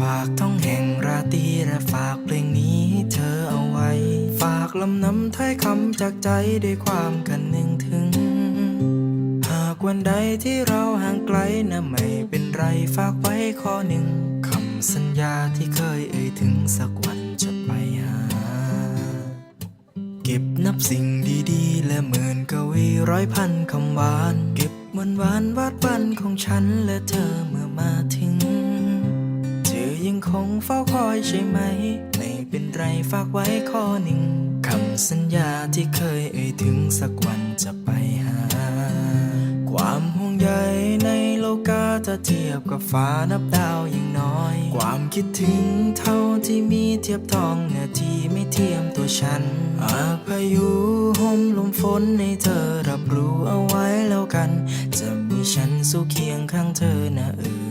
ฝากท้องแห่งราตรีและฝากเพลงนี้ให้เธอเอาไว้ ฝากลำนำท้ายคำจากใจด้วยความกันหนึ่งถึง หากวันใดที่เราห่างไกลนะไม่เป็นไรฝากไว้ข้อหนึ่งคำสัญญาที่เคยเอ่ยถึงสักวันจะไปหา เก็บนับสิ่งดีๆ และหมื่นกวีร้อยพันคำหวาน เก็บมวลหวานวาดวันของฉันและเธอเมื่อมาถึง ยังคงเฝ้าคอยใช่ไหม ไม่เป็นไรฝากไว้ข้อหนึ่งคำสัญญาที่เคยเอ่ยถึงสักวันจะไปหา ความห่วงใยในโลกาถ้าเทียบกับฟ้านับดาวยังน้อย ความคิดถึงเท่าที่มีเทียบทองนาทีไม่เทียมตัวฉันหากพายุห่มลมฝนในเธอรับรู้เอาไว้แล้วกัน จะมีฉันสู้เคียงข้างเธอนะเออ